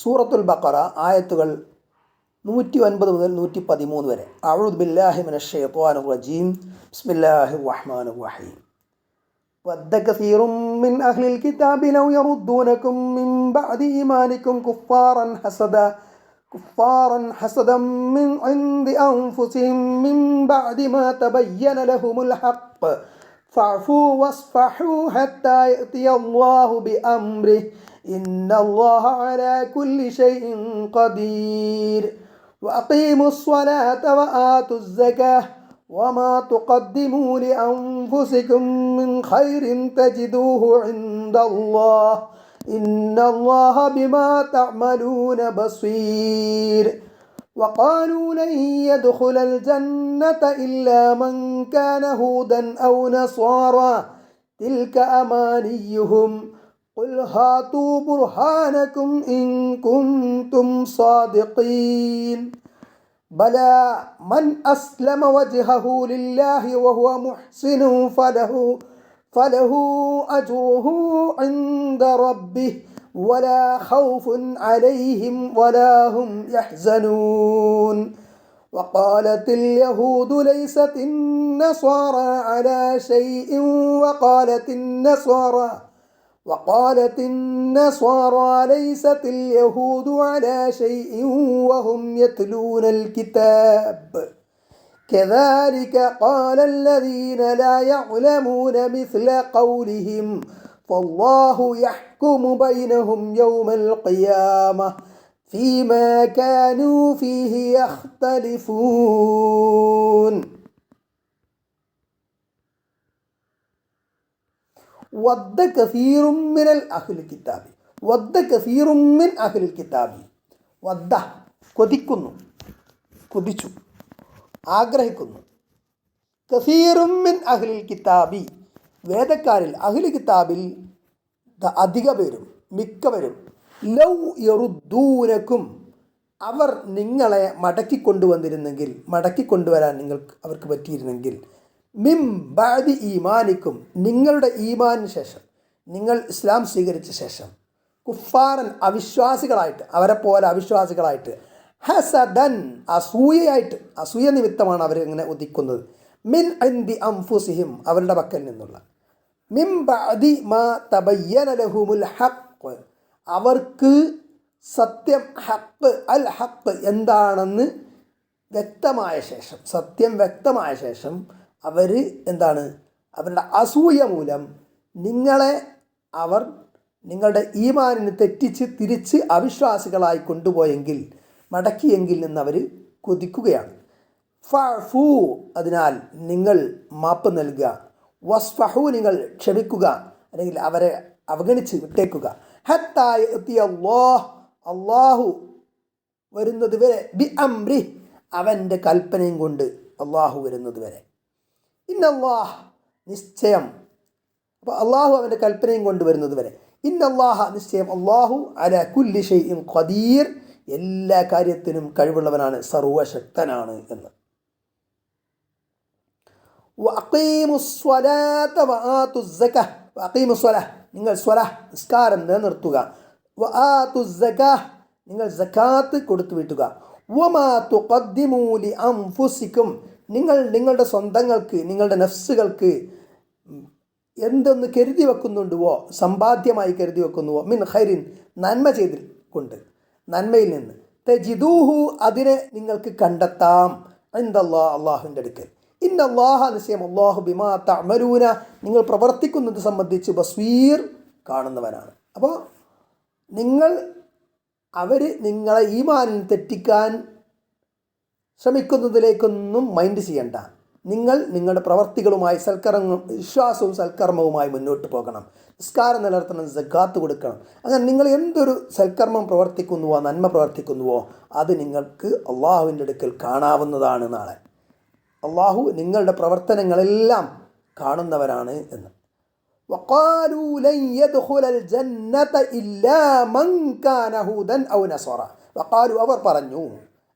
സൂറത്തുൽ ബക്കറ ആയത്തുകൾ നൂറ്റി ഒൻപത് മുതൽ നൂറ്റി പതിമൂന്ന് വരെ അഴുദ് ബില്ലാഹി മിന ഷെയ്ത്വാൻ റജീം ബിസ്മില്ലാഹി റഹ്മാൻ റഹീം ود كثير من أهل الكتاب لو يردونكم من بعد إيمانكم كفارا حسدا كفارا حسدا من عند أنفسهم من بعد ما تبين لهم الحق فاعفوا واصفحوا حتى يأتي الله بأمره إن الله على كل شيء قدير. وأقيموا الصلاة وآتوا الزكاة وما تقدموا لأنفسكم من خير تجدوه عند الله. إن الله بما تعملون بصير. وقالوا لن يدخل الجنة إلا من كان هودا أو نصارى. تلك أمانيهم. قل هاتوا برهانكم إن كنتم صادقين بلى من أسلم وجهه لله وهو محسن فله فله أجره عند ربه ولا خوف عليهم ولا هم يحزنون وقالت اليهود ليست النصارى على شيء وقالت النصارى وقالت النصارى ليست اليهود على شيء وهم يتلون الكتاب. كذلك قال الذين لا يعلمون مثل قولهم فالله يحكم بينهم يوم القيامة فيما كانوا فيه يختلفون. വദ്ദ കസീറും മിനൽ അഹ്ൽ കിതാബി. വദ്ദ കസീറും മിൻ അഹ്ൽ കിതാബി. വദ്ദ കൊതിക്കുന്നു കൊതിച്ചു ആഗ്രഹിക്കുന്നു. കസീറും മിൻ അഹ്ലിൽ കിതാബി. വേദക്കാരിൽ അഹ്ലി കിതാബിൽ അധിക പേരും മിക്കവരും ലൗ യറുദ്ദൂനക്കും അവർ നിങ്ങളെ മടക്കി കൊണ്ടുവന്നിരുന്നെങ്കിൽ മടക്കി കൊണ്ടുവരാൻ നിങ്ങൾക്ക് അവർക്ക് പറ്റിയിരുന്നെങ്കിൽ മിം ബാദി ഈമാനിക്കും നിങ്ങളുടെ ഈമാനിന് ശേഷം നിങ്ങൾ ഇസ്ലാം സ്വീകരിച്ച ശേഷം കുഫാറൻ അവിശ്വാസികളായിട്ട് അവരെ പോലെ അവിശ്വാസികളായിട്ട് ഹസദൻ അസൂയയായിട്ട് അസൂയ നിമിത്തമാണ് അവരിങ്ങനെ ഉദിക്കുന്നത്. മിൻ അൻദി അംഫുസിഹിം അവരുടെ പക്കൽ നിന്നുള്ള. മിം ബാദി മാ തബയ്യന ലഹുമുൽ ഹഖ് അവർക്ക് സത്യം ഹക്ക് അൽ ഹക്ക് എന്താണെന്ന് വ്യക്തമായ ശേഷം സത്യം വ്യക്തമായ ശേഷം അവർ എന്താണ്? അവരുടെ അസൂയ മൂലം നിങ്ങളെ അവർ നിങ്ങളുടെ ഈമാനിന് തെറ്റിച്ച് തിരിച്ച് അവിശ്വാസികളായി കൊണ്ടുപോയെങ്കിൽ മടക്കിയെങ്കിൽ നിന്ന് അവർ കൊതിക്കുകയാണ്. ഫൂ അതിനാൽ നിങ്ങൾ മാപ്പ് നൽകുക. വസ്ഫഹു നിങ്ങൾ ക്ഷമിക്കുക. അല്ലെങ്കിൽ അവരെ അവഗണിച്ച് വിട്ടേക്കുക. ഹത്തായ അള്ളാഹു വരുന്നത് വരെ ബി അംരി അവന്റെ കൽപ്പനയും കൊണ്ട് അള്ളാഹു വരുന്നത് വരെ. ഇന്നല്ലാഹ് നിശ്ചയം. അപ്പോൾ അള്ളാഹു അവന്റെ കൽപ്പനയും കൊണ്ടുവരുന്നത് വരെ. ഇന്നല്ലാഹ നിശ്ചയം. അള്ളാഹു അല കുല്ലി ഷെയ്യും ഖദീർ. എല്ലാ കാര്യത്തിനും കഴിവുള്ളവനാണ് സർവശക്തനാണ് എന്ന്. നിങ്ങൾ സ്വല നിസ്കാരം നിലനിർത്തുക. നിങ്ങൾ ജക്കാത്ത് കൊടുത്തു വീട്ടുക വമാ അൻഫുസിക്കും നിങ്ങൾ നിങ്ങളുടെ സ്വന്തങ്ങൾക്ക് നിങ്ങളുടെ നഫ്സുകൾക്ക് എന്തൊന്ന് കരുതി വെക്കുന്നുണ്ടുവോ സമ്പാദ്യമായി കരുതി വെക്കുന്നുവോ മിൻ ഹൈരിൻ നന്മ ചെയ്തിൽ കൊണ്ട് നന്മയിൽ നിന്ന്. തജിദൂഹു അതിനെ നിങ്ങൾക്ക് കണ്ടെത്താം. എന്തല്ലാ അള്ളാഹുവിന്റെ അടുക്കൽ. ഇന്ന അള്ളാഹ നിശ്ചയം അള്ളാഹു ബിമാ തമരൂന നിങ്ങൾ പ്രവർത്തിക്കുന്നത് സംബന്ധിച്ച് ബസ്വീർ കാണുന്നവനാണ്. അപ്പോൾ നിങ്ങൾ അവർ നിങ്ങളെ ഈമാനിൽ തെറ്റിക്കാൻ ശ്രമിക്കുന്നതിലേക്കൊന്നും മൈൻഡ് ചെയ്യണ്ട നിങ്ങൾ നിങ്ങളുടെ പ്രവർത്തികളുമായി സൽക്കർമ്മ വിശ്വാസവും സൽക്കർമ്മവുമായി മുന്നോട്ട് പോകണം നിസ്കാരം നിലനിർത്തണം ജക്കാത്ത് കൊടുക്കണം അങ്ങനെ നിങ്ങൾ എന്തൊരു സൽക്കർമ്മം പ്രവർത്തിക്കുന്നുവോ നന്മ പ്രവർത്തിക്കുന്നുവോ അത് നിങ്ങൾക്ക് അള്ളാഹുവിൻ്റെ അടുക്കൽ കാണാവുന്നതാണ് നാളെ അള്ളാഹു നിങ്ങളുടെ പ്രവർത്തനങ്ങളെല്ലാം കാണുന്നവരാണ് എന്ന് وقالوا لن يدخل الجنة إلا من كان هودا أو نصارى وقالوا അവർ പറഞ്ഞു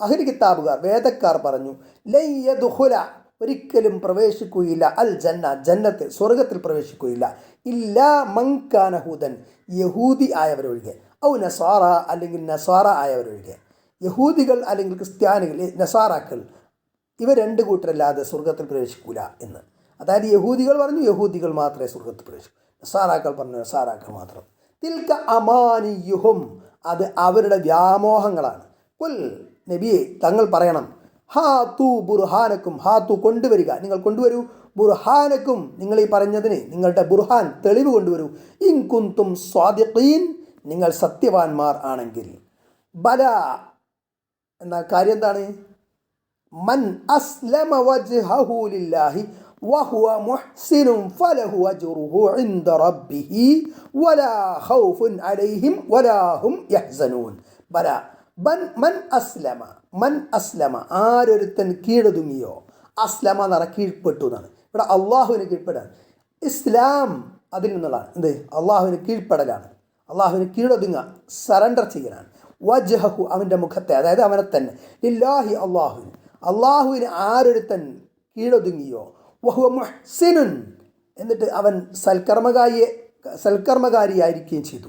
അഹിൽ കിതാബുകാർ വേദക്കാർ പറഞ്ഞു ലയ്യദുഹുല ഒരിക്കലും പ്രവേശിക്കുകയില്ല. അൽ ജന്ന ജന്നത്തിൽ സ്വർഗത്തിൽ പ്രവേശിക്കുകയില്ല. ഇല്ല മങ്കാനഹൂദൻ യഹൂദി ആയവരൊഴികെ. ഔ നസാറ അല്ലെങ്കിൽ നസാറ ആയവരൊഴികെ. യഹൂദികൾ അല്ലെങ്കിൽ ക്രിസ്ത്യാനികൾ നസാറാക്കൾ ഇവ രണ്ട് കൂട്ടരല്ലാതെ സ്വർഗത്തിൽ പ്രവേശിക്കൂല എന്ന്. അതായത് യഹൂദികൾ പറഞ്ഞു യഹൂദികൾ മാത്രമേ സ്വർഗത്തിൽ പ്രവേശിക്കൂ. നസാറാക്കൾ പറഞ്ഞു നസാറാക്കൾ മാത്രം. തിൽക്ക അമാനിയുഹും അത് അവരുടെ വ്യാമോഹങ്ങളാണ്. പുൽ നബിയെ തങ്ങൾ പറയണം ഹാ തു ബുർഹാനക്കും ഹാ തു കൊണ്ടുവരിക. നിങ്ങൾ കൊണ്ടുവരൂ. ബുർഹാനക്കും നിങ്ങൾ ഈ പറഞ്ഞതിന് നിങ്ങളുടെ ബുർഹാൻ തെളിവ് കൊണ്ടുവരൂ. ഇൻ കുന്തും സ്വാദിഖീൻ നിങ്ങൾ സത്യവാൻമാർ ആണെങ്കിൽ. ബല എന്നാൽ കാര്യം എന്താണ്? മൻ അസ്ലമ വജ്ഹഹു ലില്ലാഹി വഹുവ മുഹ്സിനും ഫലഹു അജ്റുഹു ഇൻദ റബ്ബിഹി വലാ ഖൗഫുൻ അലൈഹിം വലാ ഹും യഹ്സനൂൻ. ബല ബൻ മൻ അസ്ലമ മൻ അസ്ലമ. ആരൊരുത്തൻ കീഴൊതുങ്ങിയോ? അസ്ലമ എന്ന് പറഞ്ഞാൽ കീഴ്പ്പെട്ടു എന്നാണ്. ഇവിടെ അള്ളാഹുവിന് കീഴ്പ്പെടാണ്. ഇസ്ലാം അതിൽ നിന്നുള്ളതാണ്. എന്ത്? അള്ളാഹുവിന് കീഴ്പ്പെടലാണ്. അള്ളാഹുവിന് കീഴൊതുങ്ങുക സറണ്ടർ ചെയ്യലാണ് വജഹു അവന്റെ മുഖത്തെ അതായത് അവനെ തന്നെ. ഇല്ലാഹി അള്ളാഹുവിന്. അള്ളാഹുവിന് ആരൊരുത്തൻ കീഴൊതുങ്ങിയോ? വഹുവ മുഹ്സിനുൻ. എന്നിട്ട് അവൻ സൽക്കർമ്മകാരിയെ സൽക്കർമ്മകാരിയായിരിക്കുകയും ചെയ്തു.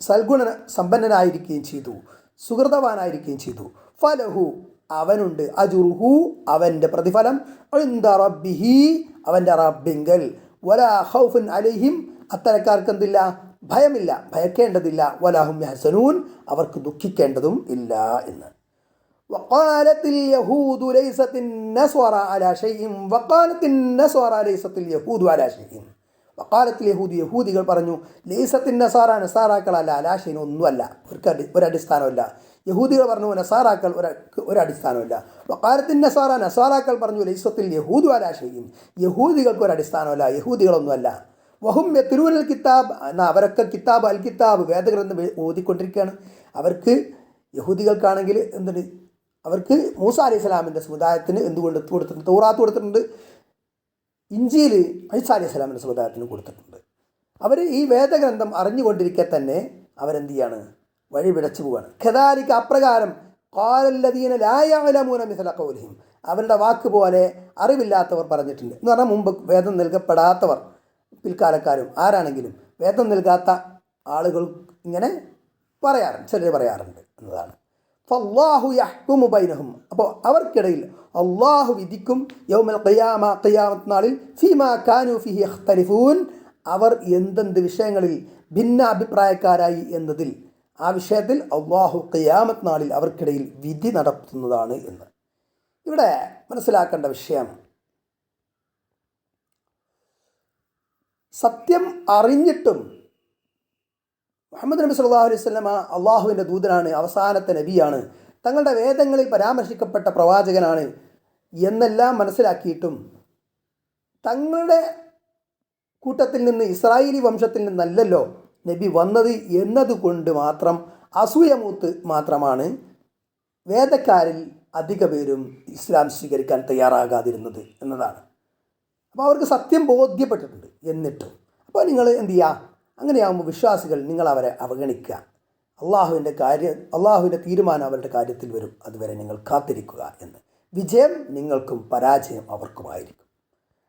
സൽഗുണ സമ്പന്നനായിരിക്കുകയും ചെയ്തു. സുഹൃതവാനായിരിക്കുകയും ചെയ്തു ഫലഹു അവനുണ്ട് അജുറുഹു അവൻ്റെ പ്രതിഫലം ഇന്ദ റബ്ബിഹി അവൻ്റെ റബ്ബിങ്കൽ വലാ ഖൗഫുൻ അലൈഹിം അത്തരക്കാർക്ക് എന്തില്ല ഭയമില്ല ഭയക്കേണ്ടതില്ല വലാഹും യഹ്സനൂൻ അവർക്ക് ദുഃഖിക്കേണ്ടതും ഇല്ല എന്ന് وقالت اليهود ليست النصارى على شيء وقالت النصارى ليست اليهود على شيء വക്കാലത്തിൽ യഹൂദി യഹൂദികൾ പറഞ്ഞു ലൈസത്തിൻ നസാറ നസാറാക്കളല്ല അലാശയിന് ഒന്നുമല്ല. ഒരു ഒരടിസ്ഥാനമില്ല. യഹൂദികൾ പറഞ്ഞു നസാറാക്കൾ ഒരു ഒരടിസ്ഥാനമില്ല. വക്കാലത്തിൻ നസാറ നസാറാക്കൾ പറഞ്ഞു ലൈസത്തിൽ യഹൂദു അലാശയും യഹൂദികൾക്ക് ഒരു അടിസ്ഥാനമല്ല യഹൂദികളൊന്നുമല്ല. വഹും തിരുവനൽ കിതാബ് എന്നാൽ അവരൊക്കെ കിതാബ് അൽ കിതാബ് വേദഗ്രന്ഥം ഓതിക്കൊണ്ടിരിക്കുകയാണ്. അവർക്ക് യഹൂദികൾക്കാണെങ്കിൽ എന്തുണ്ട്? അവർക്ക് മൂസ അലൈഹി സ്വലാമിന്റെ സമുദായത്തിന് എന്തുകൊണ്ട് കൊടുത്തിട്ടുണ്ട്? തൗറാത്ത് കൊടുത്തിട്ടുണ്ട്. ഇഞ്ചിയിൽ ഐസ അലൈഹി സ്വലാമിന്റെ സമുദായത്തിന് കൊടുത്തിട്ടുണ്ട്. അവർ ഈ വേദഗ്രന്ഥം അറിഞ്ഞുകൊണ്ടിരിക്കെ തന്നെ അവരെന്ത് ചെയ്യാണ് വഴി വിടച്ചു പോവാണ്. ഖദാലിക്ക് അപ്രകാരം കാലല്ലതീന ലായാലമൂന മിഥല കൗലിഹിം അവരുടെ വാക്ക് പോലെ അറിവില്ലാത്തവർ പറഞ്ഞിട്ടുണ്ട്. എന്ന് പറഞ്ഞാൽ മുമ്പ് വേദം നൽകപ്പെടാത്തവർ പിൽക്കാലക്കാരും ആരാണെങ്കിലും വേദം നൽകാത്ത ആളുകൾ ഇങ്ങനെ പറയാറുണ്ട് ചിലർ പറയാറുണ്ട് എന്നതാണ്. ഫല്ലാഹു യഹ്കുമു ബൈനഹും. അപ്പോൾ അവർക്കിടയിൽ അള്ളാഹു വിധിക്കും യൗമൽ ഖിയാമ ഖിയാമത്ത് നാളിൽ ഫീമാ കാനു ഫിഹി അഖ്തലിഫൂൻ അവർ എന്തെന്ത് വിഷയങ്ങളിൽ ഭിന്ന അഭിപ്രായക്കാരായി എന്നതിൽ ആ വിഷയത്തിൽ അള്ളാഹു ഖിയാമത്ത് നാളിൽ അവർക്കിടയിൽ വിധി നടത്തുന്നതാണ് എന്ന്. ഇവിടെ മനസ്സിലാക്കേണ്ട വിഷയം സത്യം അറിഞ്ഞിട്ടും മുഹമ്മദ് നബി സല്ലല്ലാഹു അലൈഹി വസല്ലമ അള്ളാഹുവിന്റെ ദൂതനാണ് അവസാനത്തെ നബിയാണ്. തങ്ങളുടെ വേദങ്ങളിൽ പരാമർശിക്കപ്പെട്ട പ്രവാചകനാണ് എന്നെല്ലാം മനസ്സിലാക്കിയിട്ടും തങ്ങളുടെ കൂട്ടത്തിൽ നിന്ന് ഇസ്രായേലി വംശത്തിൽ നിന്നല്ലല്ലോ നബി വന്നത് എന്നതുകൊണ്ട് മാത്രം അസൂയമൂത്ത് മാത്രമാണ് വേദക്കാരിൽ അധിക പേരും ഇസ്ലാം സ്വീകരിക്കാൻ തയ്യാറാകാതിരുന്നത് എന്നതാണ്. അപ്പോൾ അവർക്ക് സത്യം ബോധ്യപ്പെട്ടിട്ടുണ്ട് എന്നിട്ടും. അപ്പോൾ നിങ്ങൾ എന്ത് ചെയ്യുക? അങ്ങനെയാകുമ്പോൾ വിശ്വാസികൾ നിങ്ങൾ അവരെ അവഗണിക്കുക അള്ളാഹുവിന്റെ കാര്യം അള്ളാഹുവിന്റെ തീരുമാനം അവരുടെ കാര്യത്തിൽ വരും. അതുവരെ നിങ്ങൾ കാത്തിരിക്കുക എന്ന്. വിജയം നിങ്ങൾക്കും പരാജയം അവർക്കുമായിരിക്കും.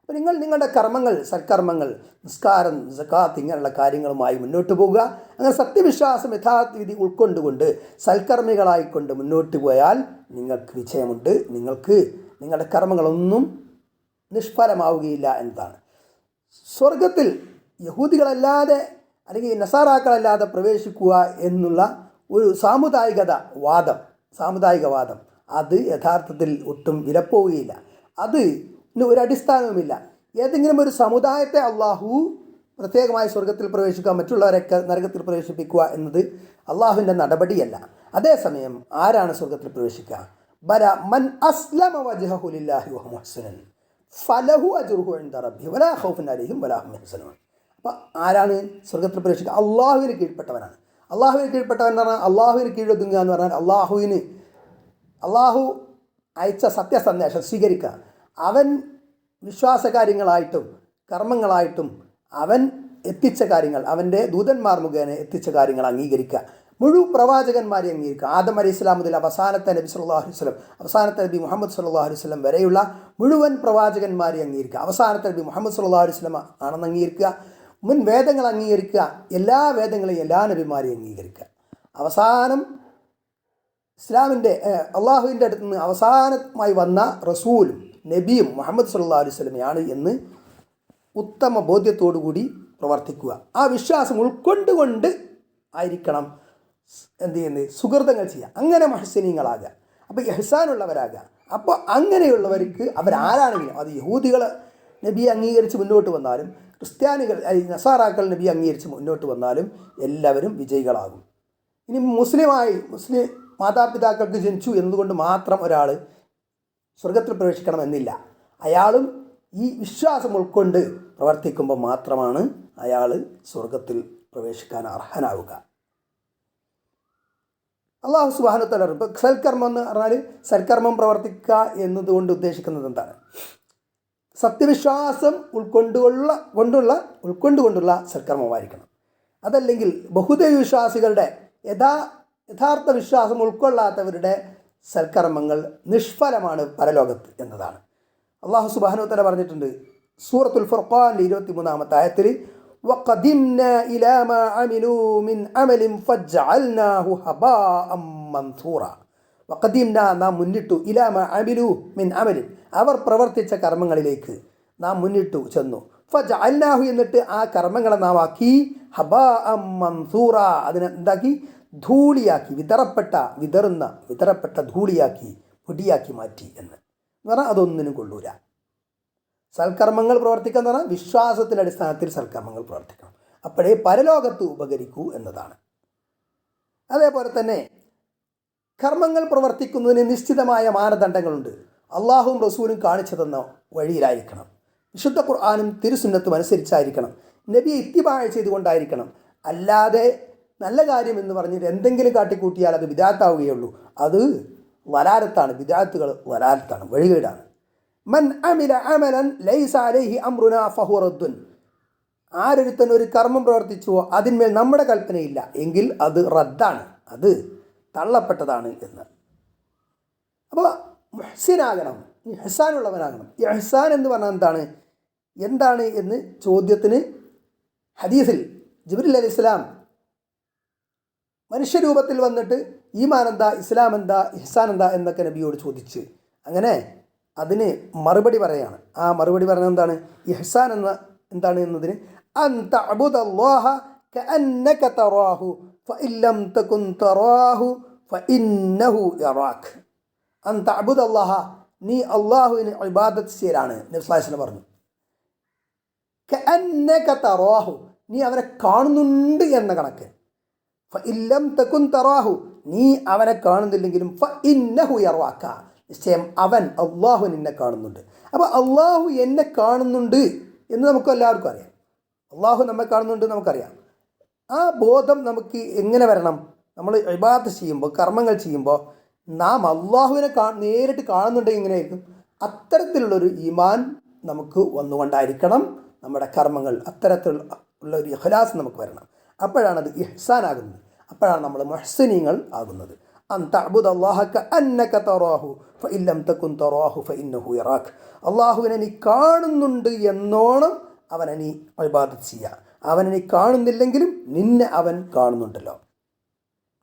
അപ്പോൾ നിങ്ങൾ നിങ്ങളുടെ കർമ്മങ്ങൾ സൽക്കർമ്മങ്ങൾ നിസ്കാരം സക്കാത്ത് ഇങ്ങനെയുള്ള കാര്യങ്ങളുമായി മുന്നോട്ട് പോവുക. അങ്ങനെ സത്യവിശ്വാസം യഥാർത്ഥ വിധി ഉൾക്കൊണ്ടുകൊണ്ട് സൽക്കർമ്മികളായിക്കൊണ്ട് മുന്നോട്ട് പോയാൽ നിങ്ങൾക്ക് വിജയമുണ്ട്. നിങ്ങൾക്ക് നിങ്ങളുടെ കർമ്മങ്ങളൊന്നും നിഷ്ഫലമാവുകയില്ല എന്നതാണ്. സ്വർഗത്തിൽ യഹൂദികളല്ലാതെ അല്ലെങ്കിൽ നസാറാക്കളല്ലാതെ പ്രവേശിക്കുക എന്നുള്ള ഒരു സാമുദായികത വാദം സാമുദായികവാദം അത് യഥാർത്ഥത്തിൽ ഒട്ടും വിലപ്പോവുകയില്ല. അത് ഒരു അടിസ്ഥാനവുമില്ല. ഏതെങ്കിലും ഒരു സമുദായത്തെ അള്ളാഹു പ്രത്യേകമായി സ്വർഗത്തിൽ പ്രവേശിക്കുക മറ്റുള്ളവരൊക്കെ നരകത്തിൽ പ്രവേശിപ്പിക്കുക എന്നത് അള്ളാഹുവിന്റെ നടപടിയല്ല. അതേസമയം ആരാണ് സ്വർഗത്തിൽ പ്രവേശിക്കുക? ബല മൻ അസ്ലമ വജഹുലില്ലാഹി മുഹ്സനൻ ഫലഹു അജുർഹു എൻ റബ്ബി വലാ ഖൗഫുൻ അലൈഹിം വലാ ഹും യഹ്സനൂൻ. അപ്പോൾ ആരാണ് സ്വർഗത്തിൽ പ്രവേശിക്കുക? അള്ളാഹുവിന് കീഴ്പ്പെട്ടവനാണ്. അള്ളാഹുവിന് കീഴ്പ്പെട്ടവൻ എന്ന് പറഞ്ഞാൽ അള്ളാഹുവിന് കീഴൊതുങ്ങുക എന്ന് പറഞ്ഞാൽ അള്ളാഹുവിന് അള്ളാഹു അയച്ച സത്യസന്ദേശം സ്വീകരിക്കുക. അവൻ വിശ്വാസകാര്യങ്ങളായിട്ടും കർമ്മങ്ങളായിട്ടും അവൻ എത്തിച്ച കാര്യങ്ങൾ അവന്റെ ദൂതന്മാർ മുഖേന എത്തിച്ച കാര്യങ്ങൾ അംഗീകരിക്കുക. മുഴു പ്രവാചകന്മാരെ അംഗീകരിക്കുക. ആദം അലി ഇസ്ലാം മുതൽ അവസാനത്തെ നബി സല്ലാഹു അലൈഹി സ്വലം അവസാനത്തെ നബി മുഹമ്മദ് സല്ലാഹു അലൈഹി സ്വലം വരെയുള്ള മുഴുവൻ പ്രവാചകന്മാരെ അംഗീകരിക്കുക. അവസാനത്തെ നബി മുഹമ്മദ് സല്ലാഹു അലൈഹി സ്വലം ആണെന്ന് അംഗീകരിക്കുക. മുൻ വേദങ്ങൾ അംഗീകരിക്കുക എല്ലാ വേദങ്ങളെയും എല്ലാ നബിമാരെയും അംഗീകരിക്കുക. അവസാനം ഇസ്ലാമിന്റെ അള്ളാഹുവിന്റെ അടുത്ത് നിന്ന് അവസാനമായി വന്ന റസൂലും നബിയും മുഹമ്മദ് സല്ലാ അലൈഹി സ്വലമയാണ് എന്ന് ഉത്തമ ബോധ്യത്തോടു കൂടി പ്രവർത്തിക്കുക. ആ വിശ്വാസം ഉൾക്കൊണ്ടുകൊണ്ട് ആയിരിക്കണം എന്ത് ചെയ്യുന്നത്? സുഹൃതങ്ങൾ ചെയ്യുക. അങ്ങനെ മഹസനീയങ്ങളാകുക അപ്പോൾ എഹ്സാനുള്ളവരാകുക. അപ്പോൾ അങ്ങനെയുള്ളവർക്ക് അവരാരാണെങ്കിലും അത് യഹൂദികൾ നബിയെ അംഗീകരിച്ച് മുന്നോട്ട് വന്നാലും ക്രിസ്ത്യാനികൾ നസാറാക്കൾ നബി അംഗീകരിച്ച് മുന്നോട്ട് വന്നാലും എല്ലാവരും വിജയികളാകും. ഇനി മുസ്ലിമായി മുസ്ലിം മാതാപിതാക്കൾക്ക് ജനിച്ചു എന്നതുകൊണ്ട് മാത്രം ഒരാൾ സ്വർഗത്തിൽ പ്രവേശിക്കണമെന്നില്ല. അയാളും ഈ വിശ്വാസം ഉൾക്കൊണ്ട് പ്രവർത്തിക്കുമ്പോൾ മാത്രമാണ് അയാൾ സ്വർഗത്തിൽ പ്രവേശിക്കാൻ അർഹനാവുക. അള്ളാഹു സുബാനത്തോടെ ഇപ്പോൾ സൽക്കർമ്മം എന്ന് പറഞ്ഞാൽ സൽക്കർമ്മം പ്രവർത്തിക്കുക എന്നതുകൊണ്ട് ഉദ്ദേശിക്കുന്നത് എന്താണ്? സത്യവിശ്വാസം ഉൾക്കൊണ്ടുള്ള കൊണ്ടുള്ള ഉൾക്കൊണ്ടുകൊണ്ടുള്ള സൽക്കർമ്മമായിരിക്കണം അതല്ലെങ്കിൽ ബഹുദൈവ വിശ്വാസികളുടെ യഥാ യഥാർത്ഥ വിശ്വാസം ഉൾക്കൊള്ളാത്തവരുടെ സൽക്കർമ്മങ്ങൾ നിഷ്ഫലമാണ് പരലോകത്ത് എന്നതാണ് അള്ളാഹു സുബാനുത്തല പറഞ്ഞിട്ടുണ്ട് സൂറത്തുൽ ഫുർഖാനിലെ ഇരുപത്തി മൂന്നാമത്തെ ആയത്തിൽ وقدمنا إلى ما عملوا من عمل فجعلناه هباء منثورا വക്കദീംന നാം മുന്നിട്ടു ഇലാമ അമിലു മിൻ അമലിൻ. അവർ പ്രവർത്തിച്ച കർമ്മങ്ങളിലേക്ക് നാം മുന്നിട്ടു ചെന്നു. ഫജ അല്ലാഹു എന്നിട്ട് ആ കർമ്മങ്ങളെ നാം ആക്കി ഹബാ മൻസൂറ അതിനെ എന്താക്കി? ധൂളിയാക്കി വിതറപ്പെട്ട വിതറുന്ന വിതറപ്പെട്ട ധൂളിയാക്കി പൊടിയാക്കി മാറ്റി എന്ന് പറഞ്ഞാൽ അതൊന്നിനും കൊള്ളൂല. സൽക്കർമ്മങ്ങൾ പ്രവർത്തിക്കുക എന്ന് പറഞ്ഞാൽ വിശ്വാസത്തിന്റെ അടിസ്ഥാനത്തിൽ സൽക്കർമ്മങ്ങൾ പ്രവർത്തിക്കണം. അപ്പോഴേ പരലോകത്ത് ഉപകരിക്കൂ എന്നതാണ്. അതേപോലെ തന്നെ കർമ്മങ്ങൾ പ്രവർത്തിക്കുന്നതിന് നിശ്ചിതമായ മാനദണ്ഡങ്ങളുണ്ട്. അള്ളാഹുവും റസൂലും കാണിച്ചു തന്ന വഴിയിലായിരിക്കണം. വിശുദ്ധ ഖുർആാനും തിരുസുന്നത്തും അനുസരിച്ചായിരിക്കണം. നബിയെ ഇത്തിബാഴ ചെയ്തുകൊണ്ടായിരിക്കണം. അല്ലാതെ നല്ല കാര്യം എന്ന് പറഞ്ഞിട്ട് എന്തെങ്കിലും കാട്ടിക്കൂട്ടിയാൽ അത് വിദാത്താവുകയുള്ളൂ അത് വലാരത്താണ് വിദാത്തുകൾ വലാരത്താണ് വഴികേടാണ്. മൻ അമില അമലൻ ലൈസ അലൈഹി അമ്രുന ഫഹുറദ്ദുൻ ആരൊരുത്തൻ ഒരു കർമ്മം പ്രവർത്തിച്ചുവോ അതിന്മേൽ നമ്മുടെ കൽപ്പനയില്ല. എങ്കിൽ അത് റദ്ദാണ്. അത് തള്ളപ്പെട്ടതാണ് എന്ന്. അപ്പോൾ മുഹ്സിനാകണം ഈ ഹെസാനുള്ളവനാകണം. ഈ ഹെസാൻ എന്ന് പറഞ്ഞാൽ എന്താണ്? എന്താണ് എന്ന് ചോദ്യത്തിന് ഹദീസിൽ ജിബ്രിൽ അലി ഇസ്ലാം മനുഷ്യരൂപത്തിൽ വന്നിട്ട് ഈമാൻ എന്താ ഇസ്ലാം എന്താ ഇഹ്സാൻ എന്താ എന്നൊക്കെ നബിയോട് ചോദിച്ച്. അങ്ങനെ അതിന് മറുപടി പറയാണ്. ആ മറുപടി പറഞ്ഞ എന്താണ്? ഇഹ്സാൻ എന്ന എന്താണ് എന്നതിന്? അൻ തറാഹു ഫഇന്നഹു യറാക് അൻ തഅബുദല്ലാഹ നീ അള്ളാഹുവിന് ഇബാദത്ത് ചെയ്യലാണ്. നബ്സ്ലാസിനെ പറഞ്ഞു. കഅന്നക തറാഹു നീ അവനെ കാണുന്നുണ്ട് എന്ന കണക്ക്. ഫ ഇല്ലം തക്കുൻ തറാഹു നീ അവനെ കാണുന്നില്ലെങ്കിലും ഫ ഇന്നഹു യറാക്ക നിശ്ചയം അവൻ അള്ളാഹു നിന്നെ കാണുന്നുണ്ട്. അപ്പോൾ അള്ളാഹു എന്നെ കാണുന്നുണ്ട് എന്ന് നമുക്ക് എല്ലാവർക്കും അറിയാം. അള്ളാഹു നമ്മെ കാണുന്നുണ്ട് നമുക്കറിയാം. ആ ബോധം നമുക്ക് എങ്ങനെ വരണം? നമ്മൾ ഇബാദത്ത് ചെയ്യുമ്പോൾ കർമ്മങ്ങൾ ചെയ്യുമ്പോൾ നാം അള്ളാഹുവിനെ കാ നേരിട്ട് കാണുന്നുണ്ടെങ്കിൽ എങ്ങനെയായിരിക്കും? അത്തരത്തിലുള്ളൊരു ഈമാൻ നമുക്ക് വന്നുകൊണ്ടായിരിക്കണം നമ്മുടെ കർമ്മങ്ങൾ. അത്തരത്തിലുള്ള ഒരു ഇഖ്ലാസ് നമുക്ക് വരണം. അപ്പോഴാണ് അത് ഇഹ്സാൻ ആകുന്നത്. അപ്പോഴാണ് നമ്മൾ മഹ്സനീങ്ങൾ ആകുന്നത്. അള്ളാഹുവിനെ നീ കാണുന്നുണ്ട് എന്നോണം അവനെ നീ ഇബാദത്ത് ചെയ്യുക. അവനെ നീ കാണുന്നില്ലെങ്കിലും നിന്നെ അവൻ കാണുന്നുണ്ടല്ലോ.